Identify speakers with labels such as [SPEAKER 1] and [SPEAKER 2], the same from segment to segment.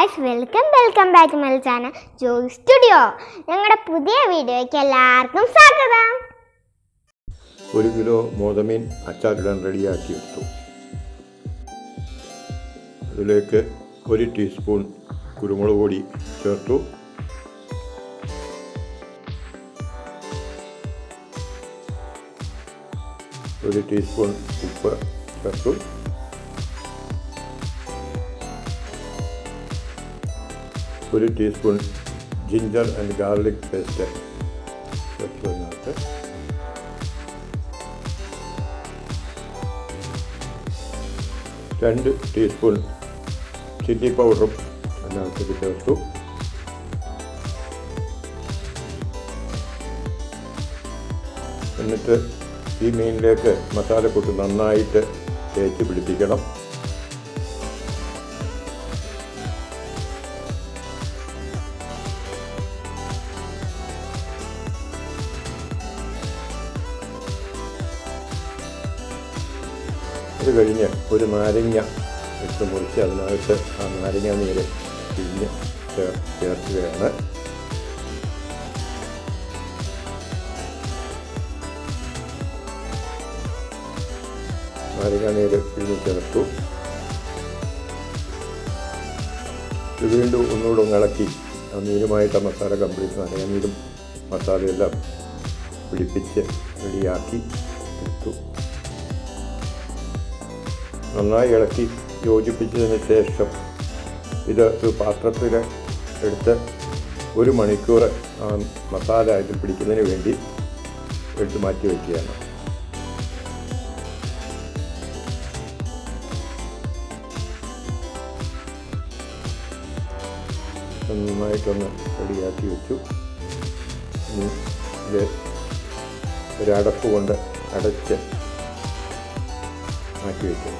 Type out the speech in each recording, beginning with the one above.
[SPEAKER 1] Guys welcome welcome back my channel Joy studio ഞങ്ങളുടെ പുതിയ വീഡിയോയ്ക്ക് എല്ലാവർക്കും സ്വാഗതം.
[SPEAKER 2] ഒരു കിലോ മോതമീൻ അച്ചാറിടാൻ റെഡിയാക്കി എടുത്തു. അതിലേക്ക് ഒരു ടീസ്പൂൺ കുരുമുളക് പൊടി ചേർത്തു. ഒരു ടീസ്പൂൺ ഉപ്പ് ചേർത്തു. ഒരു teaspoon ginger and garlic paste ചേർത്ത് രണ്ട് ടീസ്പൂൺ ചില്ലി പൗഡറും അതിനകത്തേക്ക് ചേർത്തു എന്നിട്ട് ഈ മീനിലേക്ക് മസാലക്കൂട്ട് നന്നായിട്ട് തേച്ച് പിടിപ്പിക്കണം. അത് കഴിഞ്ഞ് ഒരു നാരങ്ങ വെച്ച് മുറിച്ച് അതിനകത്ത് ആ നാരങ്ങ നീര് പിഴിഞ്ഞ് ചേർ ചേർക്കുകയാണ്. നാരങ്ങ നീര് പിഴിഞ്ഞ് ചേർത്തു. ഇത് വീണ്ടും ഒന്നുകൂടെ ഒന്ന് ഇളക്കി ആ നീരുമായിട്ട് ആ മസാല കംപ്ലീറ്റ് നാരങ്ങ നീരും മസാലയെല്ലാം പിടിപ്പിച്ച് റെഡിയാക്കി. നന്നായി ഇളക്കി യോജിപ്പിച്ചതിന് ശേഷം ഇത് ഒരു പാത്രത്തിൽ എടുത്ത് ഒരു മണിക്കൂർ മസാല ഇതിൽ പിടിക്കുന്നതിന് വേണ്ടി എടുത്ത് മാറ്റി വയ്ക്കുകയാണ്. നന്നായിട്ടൊന്ന് റെഡിയാക്കി വെച്ചു. ഇത് ഒരടപ്പ് കൊണ്ട് അടച്ച് മാറ്റി വയ്ക്കും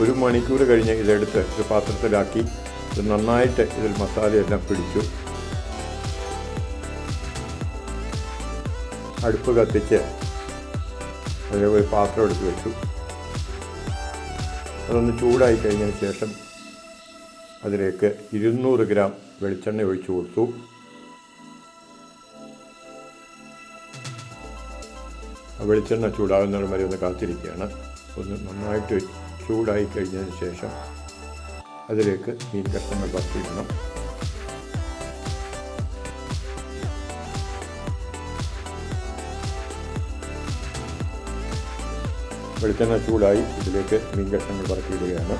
[SPEAKER 2] ഒരു മണിക്കൂർ കഴിഞ്ഞ് ഇതെടുത്ത് ഒരു പാത്രത്തിലാക്കി. ഇത് നന്നായിട്ട് ഇതിൽ മസാലയെല്ലാം പിടിച്ചു. അടുപ്പ് കത്തിച്ച് അതിൽ ഒരു പാത്രം എടുത്ത് വെച്ചു. അതൊന്ന് ചൂടായി കഴിഞ്ഞതിന് ശേഷം അതിലേക്ക് ഇരുന്നൂറ് ഗ്രാം വെളിച്ചെണ്ണ ഒഴിച്ചു കൊടുത്തു. വെളിച്ചെണ്ണ ചൂടാകുന്നത് വരെ ഒന്ന് കാത്തിരിക്കുകയാണ്. ഒന്ന് നന്നായിട്ട് ചൂടായി കഴിഞ്ഞതിന് ശേഷം അതിലേക്ക് മീൻ കഷ്ണങ്ങൾ വറുത്തിടണം. വെളിച്ചെണ്ണ ചൂടായി ഇതിലേക്ക് മീൻ കഷ്ണങ്ങൾ വറുത്തിടുകയാണ്.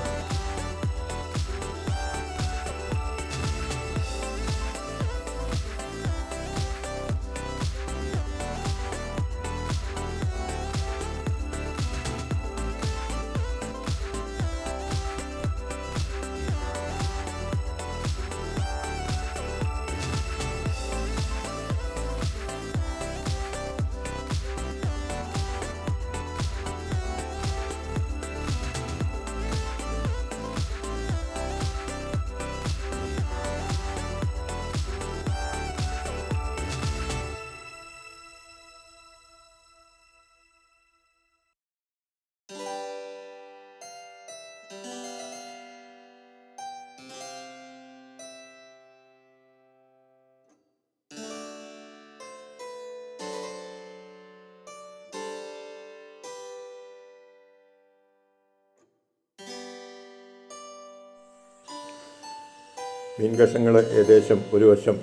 [SPEAKER 2] മീൻ കഷ്ണങ്ങൾ ഏകദേശം ഒരു വശം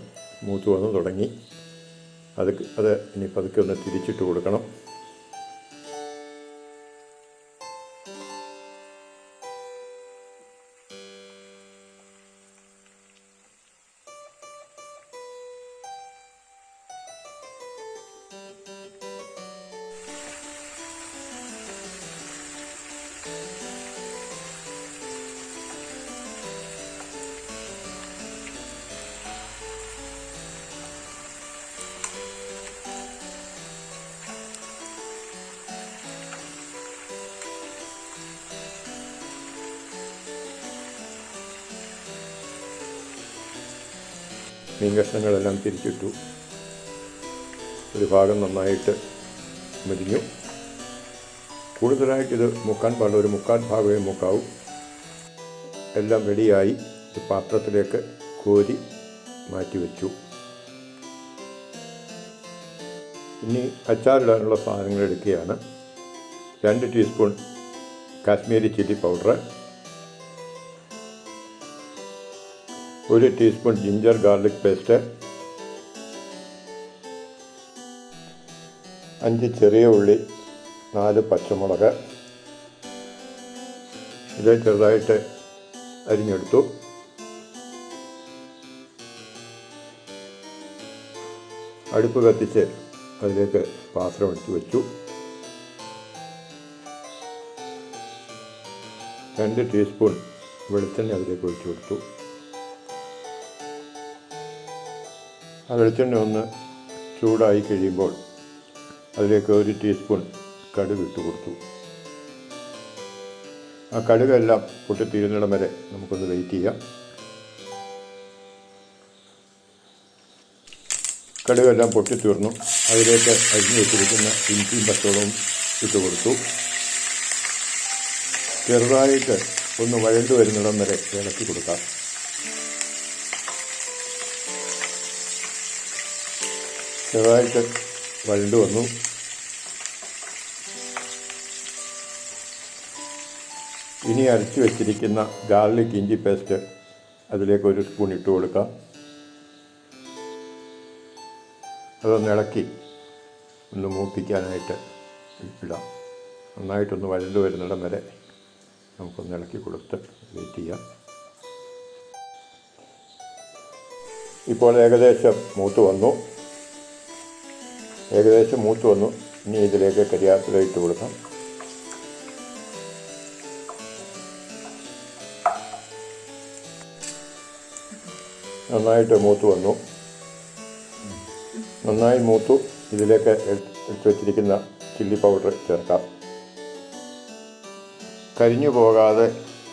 [SPEAKER 2] മൂത്ത് വന്ന് തുടങ്ങി. അത് അത് ഇനി പതുക്കെ ഒന്ന് തിരിച്ചിട്ട് കൊടുക്കണം. മീൻ കഷ്ണങ്ങളെല്ലാം തിരിച്ചിട്ടു. ഒരു ഭാഗം നന്നായിട്ട് മുരിഞ്ഞു. കൂടുതലായിട്ട് ഇത് മുക്കാൻ പാടില്ല. ഒരു മുക്കാൽ ഭാഗമേ മുക്കാവൂ. എല്ലാം റെഡിയായി പാത്രത്തിലേക്ക് കോരി മാറ്റി വെച്ചു ഇനി അച്ചാറിടാനുള്ള സാധനങ്ങൾ എടുക്കുകയാണ്. രണ്ട് ടീസ്പൂൺ കാശ്മീരി ചില്ലി പൗഡർ ഒരു ടീസ്പൂൺ ജിഞ്ചർ ഗാർലിക് പേസ്റ്റ് അഞ്ച് ചെറിയ ഉള്ളി നാല് പച്ചമുളക്. ഇത് ചെറുതായിട്ട് അരിഞ്ഞെടുത്തു. അടുപ്പ് കത്തിച്ച് അതിലേക്ക് പാത്രം എടുത്തു വെച്ചു. രണ്ട് ടീസ്പൂൺ വെളിച്ചെണ്ണ അതിലേക്ക് ഒഴിച്ചു കൊടുത്തു. ആ വെളിച്ചെണ്ണ ഒന്ന് ചൂടായി കഴിയുമ്പോൾ അതിലേക്ക് ഒരു ടീസ്പൂൺ കടുക് ഇട്ട് കൊടുത്തു. ആ കടുകെല്ലാം പൊട്ടിത്തീരുന്നിടം വരെ നമുക്കൊന്ന് വെയിറ്റ് ചെയ്യാം. കടുകെല്ലാം പൊട്ടിത്തീർന്നു അതിലേക്ക് അരിഞ്ഞു വെച്ചിരിക്കുന്ന ഇഞ്ചിയും പച്ചവളവും ഇട്ട് കൊടുത്തു. ചെറുതായിട്ട് ഒന്ന് വഴണ്ടു വരുന്നിടം വരെ ഇളക്കി കൊടുക്കാം. ചെറുതായിട്ട് വരണ്ടു വന്നു. ഇനി അരച്ച് വെച്ചിരിക്കുന്ന ഗാർലിക് ഇഞ്ചി പേസ്റ്റ് അതിലേക്ക് ഒരു സ്പൂൺ ഇട്ട് കൊടുക്കാം. അതൊന്ന് ഇളക്കി ഒന്ന് മൂപ്പിക്കാനായിട്ട് ഇടാം. നന്നായിട്ടൊന്ന് വരണ്ടു വരുന്നിടം വരെ നമുക്കൊന്ന് ഇളക്കി കൊടുത്ത് വെയിറ്റ് ചെയ്യാം. ഇപ്പോൾ ഏകദേശം മൂത്ത് വന്നു. ഏകദേശം മൂത്ത് വന്നു. ഇനി ഇതിലേക്ക് കരിയാപ്പില ഇട്ട് കൊടുക്കാം. നന്നായിട്ട് മൂത്ത് വന്നു. നന്നായി മൂത്തു. ഇതിലേക്ക് എടുത്തു വെച്ചിരിക്കുന്ന ചില്ലി പൗഡർ ചേർക്കാം. കരിഞ്ഞു പോകാതെ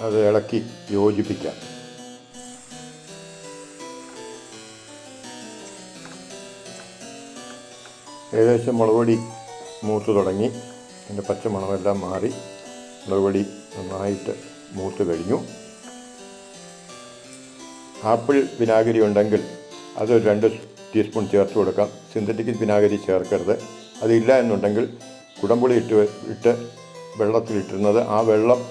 [SPEAKER 2] അത് ഇളക്കി യോജിപ്പിക്കാം. ഏകദേശം മുളകുപൊടി മൂത്ത് തുടങ്ങി. അതിന്റെ പച്ചമണമെല്ലാം മാറി. മുളകുപൊടി നന്നായിട്ട് മൂത്ത് കഴിഞ്ഞു. ആപ്പിൾ വിനാഗിരി ഉണ്ടെങ്കിൽ അത് രണ്ട് ടീസ്പൂൺ ചേർത്ത് കൊടുക്കാം. സിന്തറ്റിക് വിനാഗിരി ചേർക്കരുത്. അതില്ല എന്നുണ്ടെങ്കിൽ കുടംപുളി ഇട്ട് ഇട്ട് വെള്ളത്തിലിട്ടിരുന്നത് ആ വെള്ളം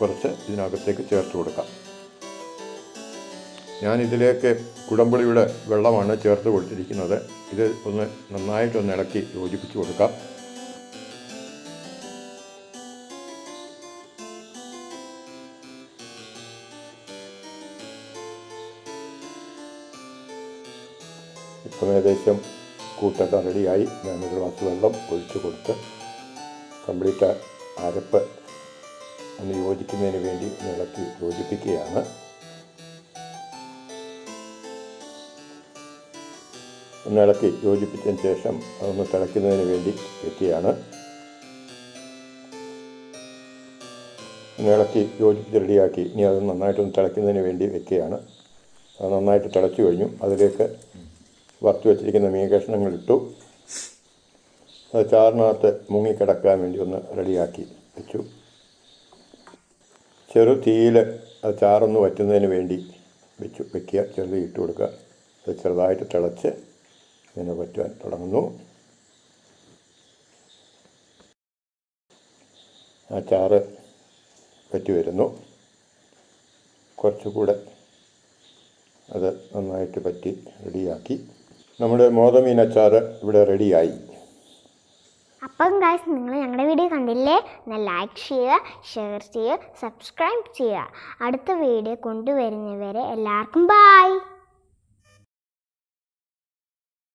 [SPEAKER 2] കുറച്ച് ഇതിനകത്തേക്ക് ചേർത്ത് കൊടുക്കാം. ഞാൻ ഇതിലേക്ക് കുടംപുളിയുടെ വെള്ളമാണ് ചേർത്ത് കൊടുത്തിരിക്കുന്നത്. ഇത് ഒന്ന് നന്നായിട്ടൊന്ന് ഇളക്കി യോജിപ്പിച്ച് കൊടുക്കാം. ഇപ്പം ഏകദേശം കൂട്ടൊക്കെ റെഡിയായി. ഞാൻ ഒരു ഗ്ലാസ് വെള്ളം ഒഴിച്ചു കൊടുത്ത് കംപ്ലീറ്റ് അരപ്പ് ഒന്ന് യോജിക്കുന്നതിന് വേണ്ടി ഇളക്കി യോജിപ്പിക്കുകയാണ്. ഒന്ന് ഇളക്കി യോജിപ്പിച്ചതിന് ശേഷം അതൊന്ന് തിളയ്ക്കുന്നതിന് വേണ്ടി വെക്കുകയാണ് ഒന്നിളക്കി യോജിപ്പിച്ച് റെഡിയാക്കി. ഇനി അത് നന്നായിട്ടൊന്ന് തിളയ്ക്കുന്നതിന് വേണ്ടി വെക്കുകയാണ്. അത് നന്നായിട്ട് തിളച്ചു കഴിഞ്ഞു. അതിലേക്ക് വറുത്ത് വെച്ചിരിക്കുന്ന മീൻ കഷ്ണങ്ങൾ ഇട്ടു. അത് ചാറിനകത്ത് മുങ്ങിക്കിടക്കാൻ വേണ്ടി ഒന്ന് റെഡിയാക്കി വെച്ചു. ചെറു തീയിൽ അത് ചാറൊന്ന് വറ്റുന്നതിന് വേണ്ടി വെച്ചു. വെക്കുക. ചെറുതീ ഇട്ട് കൊടുക്കുക. അത് ചെറുതായിട്ട് തിളച്ച് ഇങ്ങനെ പറ്റുവാൻ തുടങ്ങുന്നു. ആ ചാറ് പറ്റി വരുന്നു. കുറച്ചുകൂടെ അത് നന്നായിട്ട് പറ്റി റെഡിയാക്കി. നമ്മുടെ മോതമീൻ അച്ചാർ ഇവിടെ റെഡിയായി.
[SPEAKER 1] അപ്പം ഗായ്സ് നിങ്ങൾ ഞങ്ങളുടെ വീഡിയോ കണ്ടില്ലേ? എന്നാൽ ലൈക്ക് ചെയ്യുക ഷെയർ ചെയ്യുക സബ്സ്ക്രൈബ് ചെയ്യുക. അടുത്ത വീഡിയോ കൊണ്ടുവരുന്നവരെ എല്ലാവർക്കും ബായ്